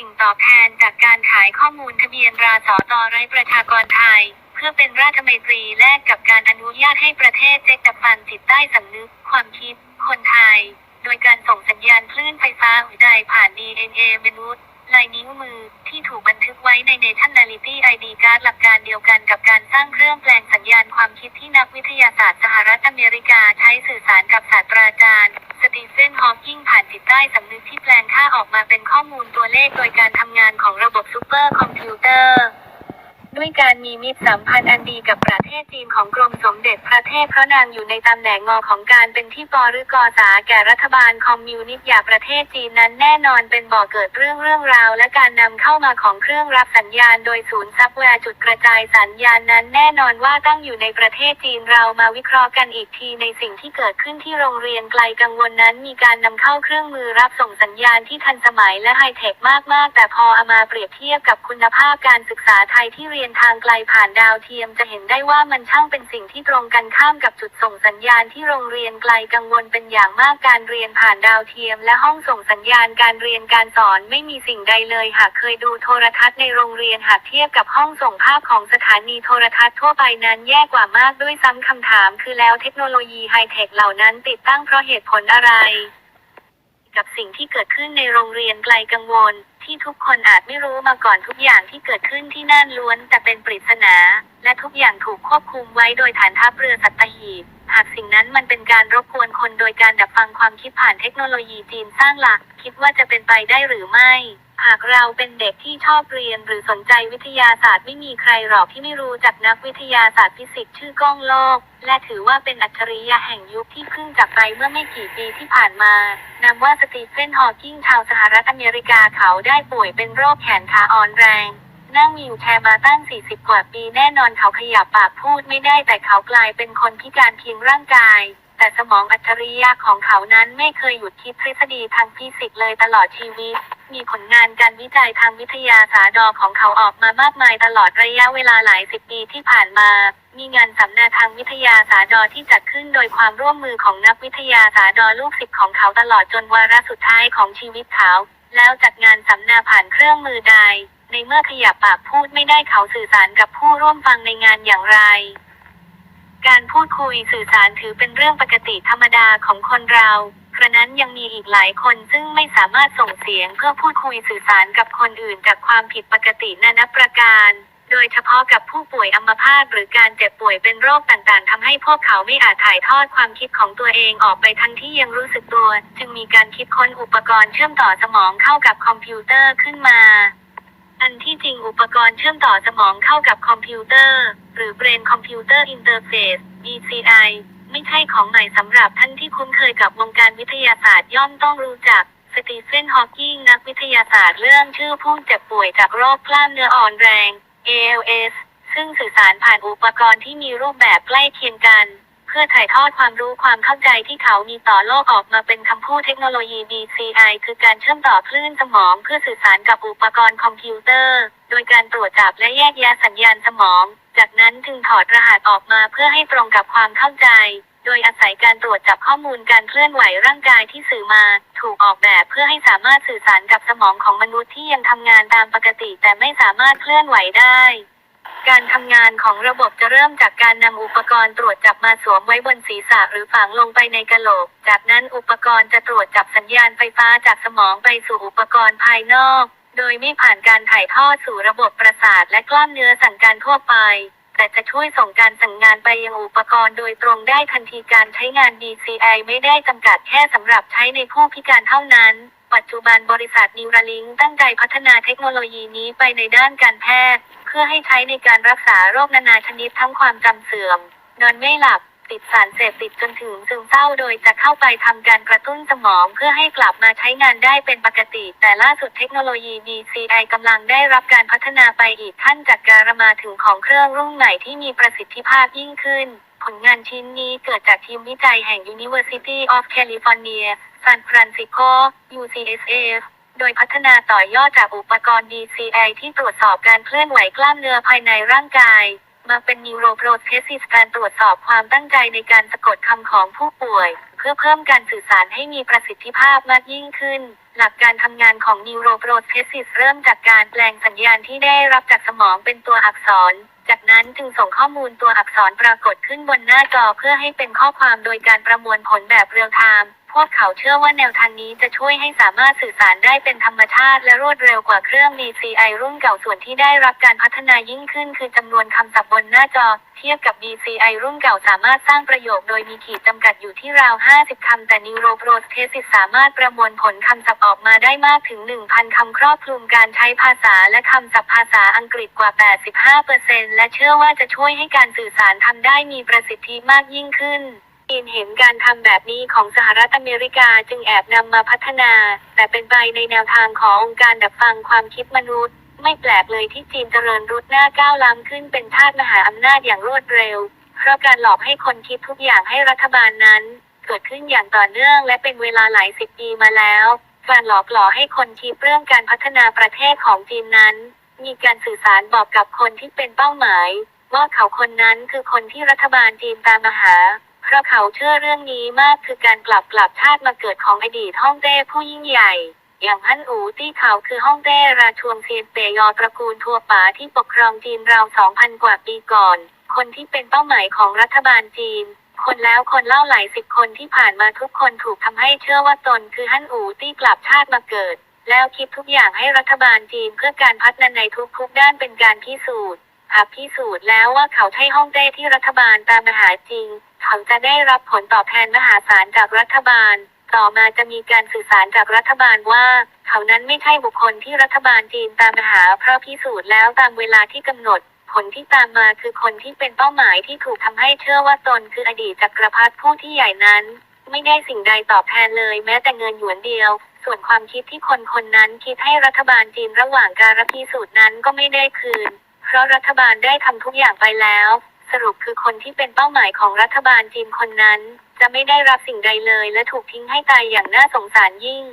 สิ่งตอบแทนจากการขายข้อมูลทะเบียนราษฎรไร้ประชากรไทย เพื่อเป็นราชมัยตรีแลกกับการอนุญาตให้ประเทศเจ๊กดับฟันจิตใต้สำนึก ความคิด คนไทย โดยการส่งสัญญาณคลื่นไฟฟ้าหัวใจผ่าน DNA มนุษย์ลายนิ้วมือที่ถูกบันทึกไว้ใน Nationality ID Card หลักการเดียวกันกับการสร้างเครื่องแปลงสัญญาณความคิดที่นักวิทยาศาสตร์สหรัฐอเมริกาใช้สื่อสารกับศาสตราจารย์ ใต้สำนึกที่แปลงค่าออกมาเป็นข้อมูลตัวเลขโดยการทำงานของระบบซูเปอร์คอมพิวเตอร์ ด้วยการมีมิตรสัมพันธ์อันดีกับประเทศจีนของกรมสมเด็จพระเทพพระนางอยู่ในตำแหน่งงอของการเป็นที่ปอหรือกอสาแก่รัฐบาลคอมมิวนิสต์อย่างประเทศจีนนั้นแน่นอนเป็นบ่อเกิดเรื่องเรื่องราว และการนำเข้ามาของเครื่องรับสัญญาณโดยศูนย์ซับแวร์จุดกระจายสัญญาณนั้นแน่นอนว่าตั้งอยู่ในประเทศจีนเรามาวิเคราะห์กันอีกทีในสิ่งที่เกิดขึ้นที่โรงเรียนไกลกังวลนั้น มีการนำเข้าเครื่องมือรับส่งสัญญาณที่ทันสมัยและไฮเทคมากๆ แต่พอเอามาเปรียบเทียบกับคุณภาพการศึกษาไทยที่เรียนทางไกลผ่านดาวเทียมจะเห็นได้ว่ามันช่างเป็นสิ่งที่ตรงกันข้ามกับจุดส่งสัญญาณที่โรงเรียนไกลกังวลเป็นอย่างมากการเรียนผ่านดาวเทียม และห้องส่งสัญญาณการเรียนการสอนไม่มีสิ่งใดเลย หากเคยดูโทรทัศน์ในโรงเรียนหากเทียบกับห้องส่งภาพของสถานีโทรทัศน์ทั่วไปนั้นแย่กว่ามากด้วยซ้ำคำถาม คือแล้วเทคโนโลยีไฮเทคเหล่านั้นติดตั้งเพราะเหตุผลอะไร กับสิ่งที่เกิดขึ้นในโรงเรียนไกลกังวล ที่ทุกคนอาจไม่รู้มาก่อนทุกอย่างที่เกิดขึ้นที่น่านล้วนแต่เป็นปริศนา และทุกอย่างถูกควบคุมไว้โดยฐานทัพเรือสัตหีบหากสิ่งนั้นมันเป็นการรบกวนคนโดยการดับฟังความคิดผ่านเทคโนโลยีจีนสร้างหลัก คิดว่าจะเป็นไปได้หรือไม่ หากเราเป็นเด็กที่ชอบเรียนหรือสนใจวิทยาศาสตร์ไม่มีใครหรอกที่ไม่รู้จักนักวิทยาศาสตร์ฟิสิกส์ชื่อก้องโลก และถือว่าเป็นอัจฉริยะแห่งยุคที่เพิ่งจากไปเมื่อไม่กี่ปีที่ผ่านมานำว่าสตีเฟนฮอว์กิงชาวสหรัฐอเมริกาเขาได้ได้ป่วยเป็นโรคแขนขาอ่อนแรง นั่งอยู่แชร์มาตั้ง 40 กว่าปีแน่นอนเขาขยับปากพูดไม่ได้แต่เขากลายเป็นคนพิการเพียงร่างกาย แต่สมองอัจฉริยะของเขานั้นไม่เคยหยุดคิดทฤษฎีทางฟิสิกส์เลยตลอดชีวิต มีผลงานการวิจัยทางวิทยาศาสตร์ของเขาออกมามากมายตลอดระยะเวลาหลายสิบปีที่ผ่านมามีงานสัมมนาทางวิทยาศาสตร์ที่จัดขึ้นโดยความร่วมมือของนักวิทยาศาสตร์ลูกศิษย์ของเขาตลอดจนวาระสุดท้ายของชีวิตเขา แล้วจัดงานสัมมนาผ่านเครื่องมือใด ในเมื่อขยับปากพูดไม่ได้เขาสื่อสารกับผู้ร่วมฟังในงานอย่างไร การพูดคุยสื่อสารถือเป็นเรื่องปกติธรรมดาของคนเรากระนั้นยังมีอีกหลายคนซึ่งไม่สามารถส่งเสียงเพื่อพูดคุยสื่อสารกับคนอื่นจากความผิดปกตินานาประการ โดยเฉพาะกับผู้ป่วยอัมพาตหรือการเจ็บป่วยเป็นโรคต่างๆทำให้พวกเขาไม่อาจถ่ายทอดความคิดของตัวเองออกไปทั้งที่ยังรู้สึกตัว จึงมีการคิดค้นอุปกรณ์เชื่อมต่อสมองเข้ากับคอมพิวเตอร์ขึ้นมา อันที่จริงอุปกรณ์เชื่อมต่อสมองเข้ากับคอมพิวเตอร์ หรือ Brain Computer Interface BCI ไม่ใช่ของใหม่สำหรับท่านที่คุ้นเคยกับวงการวิทยาศาสตร์ย่อมต้องรู้จักสตีเฟนฮอว์กิงนักวิทยาศาสตร์เรื่องชื่อผู้เจ็บป่วยจากโรคกล้ามเนื้ออ่อนแรง ALS ซึ่งสื่อสารผ่านอุปกรณ์ที่มีรูปแบบใกล้เคียงกัน เพื่อถ่ายทอดความรู้ความเข้าใจที่เขามีต่อโลกออกมาเป็นคำพูดเทคโนโลยี BCI คือการเชื่อมต่อคลื่นสมองเพื่อสื่อสารกับอุปกรณ์คอมพิวเตอร์ โดยการตรวจจับและแยกแยะสัญญาณสมอง จากนั้นจึงถอดรหัสออกมาเพื่อให้ตรงกับความเข้าใจ โดยอาศัยการตรวจจับข้อมูลการเคลื่อนไหวร่างกายที่สื่อมา ถูกออกแบบเพื่อให้สามารถสื่อสารกับสมองของมนุษย์ที่ยังทำงานตามปกติ แต่ไม่สามารถเคลื่อนไหวได้การทำงานของระบบจะเริ่มจากการนำอุปกรณ์ตรวจจับมาสวมไว้บนศีรษะหรือฝังลงไปในกะโหลก จากนั้นอุปกรณ์จะตรวจจับสัญญาณไฟฟ้าจากสมองไปสู่อุปกรณ์ภายนอก โดยไม่ผ่านการถ่ายทอดสู่ระบบประสาทและกล้ามเนื้อสั่งการทั่วไป แต่จะช่วยส่งการสั่งงานไปยังอุปกรณ์โดยตรงได้ทันทีการใช้งาน DCI ไม่ได้จำกัดแค่สำหรับใช้ในผู้พิการเท่านั้น ปัจจุบันบริษัทนิวราลิงตั้งใจพัฒนาเทคโนโลยีนี้ไปในด้านการแพทย์ เพื่อให้ใช้ในการรักษาโรคนานาชนิดทั้งความจำเสื่อม นอนไม่หลับ ติดสารเสพติดจนถึงซึมเศร้าโดยจะเข้าไปทำการกระตุ้นสมองเพื่อให้กลับมาใช้งานได้เป็นปกติ แต่ล่าสุดเทคโนโลยี BCI กำลังได้รับการพัฒนาไปอีกขั้นจากการมาถึงของเครื่องรุ่นใหม่ที่มีประสิทธิภาพยิ่งขึ้น ผลงานชิ้นนี้เกิดจากทีมวิจัยแห่ง University of California San Francisco UCSF โดยพัฒนาต่อยอดจากอุปกรณ์ DCI ที่ตรวจสอบการเคลื่อนไหวกล้ามเนื้อภายในร่างกาย มาเป็น neuroprosthesis การตรวจสอบความตั้งใจในการสะกดคำของผู้ป่วย เพื่อเพิ่มการสื่อสารให้มีประสิทธิภาพมากยิ่งขึ้น หลักการทำงานของ neuroprosthesis เริ่มจากการแปลงสัญญาณที่ได้รับจากสมองเป็นตัวอักษร จากนั้นจึงส่งข้อมูลตัวอักษรปรากฏขึ้นบนหน้าจอเพื่อให้เป็นข้อความโดยการประมวลผลแบบเรียลไทม์ พวกเขาเชื่อว่าแนวทางนี้จะช่วยให้สามารถสื่อสารได้เป็นธรรมชาติและรวดเร็วกว่าเครื่อง BCI รุ่นเก่าส่วนที่ได้รับการพัฒนายิ่งขึ้น คือจำนวนคำศัพท์บนหน้าจอ เทียบกับ BCI รุ่นเก่าสามารถสร้างประโยคโดยมีขีดจำกัดอยู่ที่ราว 50 คำ แต่ Neuroprosthesis สามารถประมวลผลคำศัพท์ออกมาได้มากถึง 1,000 คำครอบคลุมการใช้ภาษาและคำศัพท์ภาษาอังกฤษกว่า 85%และเชื่อว่าจะช่วยให้การสื่อสารทำได้มีประสิทธิมากยิ่งขึ้น จีนเห็นการทำแบบนี้ของสหรัฐอเมริกาจึงแอบนำมาพัฒนา แต่เป็นไปในแนวทางขององค์การดับฟังความคิดมนุษย์ ไม่แปลกเลยที่จีนเจริญรุดหน้าก้าวล้ำขึ้นเป็นชาติมหาอำนาจอย่างรวดเร็ว เพราะการหลอกให้คนคิดทุกอย่างให้รัฐบาลนั้น เกิดขึ้นอย่างต่อเนื่องและเป็นเวลาหลายสิบปีมาแล้ว การหลอกหลอให้คนคิดเรื่องการพัฒนาประเทศของจีนนั้น มีการสื่อสารบอกกับคนที่เป็นเป้าหมาย ว่าเขาคนนั้นคือคนที่รัฐบาลจีนตามมาหา พราะเขาเชื่อเรื่องนี้มากคือการกลับกลับชาติมาเกิดของอดีตฮ่องเต้ผู้ยิ่งใหญ่ อย่างฮั่นอูตี้เขาคือฮ่องเต้ราชวงศ์เซียนเปยอตระกูลทัวป๋าที่ปกครองจีนราว 2,000 กว่าปีก่อน คนที่เป็นเป้าหมายของรัฐบาลจีน คนแล้วคนเล่าหลายสิบคนที่ผ่านมาทุกคนถูกทำให้เชื่อว่าตนคือฮั่นอูตี้กลับชาติมาเกิด แล้วคิดทุกอย่างให้รัฐบาลจีนเพื่อการพัฒนาในทุกๆด้านเป็นการพิสูจน์หากพิสูจน์แล้วว่าเขาใช่ฮ่องเต้ที่รัฐบาลตามมาหาจริง เขาจะได้รับผลตอบแทนมหาศาลจากรัฐบาล ต่อมาจะมีการสื่อสารจากรัฐบาลว่า เขานั้นไม่ใช่บุคคลที่รัฐบาลจีนตามหาเพราะพิสูจน์แล้วตามเวลาที่กำหนด ผลที่ตามมาคือคนที่เป็นเป้าหมายที่ถูกทำให้เชื่อว่าตนคืออดีตจักรพรรดิผู้ที่ใหญ่นั้น ไม่ได้สิ่งใดตอบแทนเลยแม้แต่เงินหยวนเดียวส่วนความคิดที่คนคนนั้นคิดให้รัฐบาลจีนระหว่างการรับพิสูจน์นั้นก็ไม่ได้คืน เพราะรัฐบาลได้ทำทุกอย่างไปแล้ว สรุปคือคนที่เป็นเป้าหมายของรัฐบาลจีนคนนั้น จะไม่ได้รับสิ่งใดเลยและถูกทิ้งให้ตายอย่างน่าสงสารยิ่ง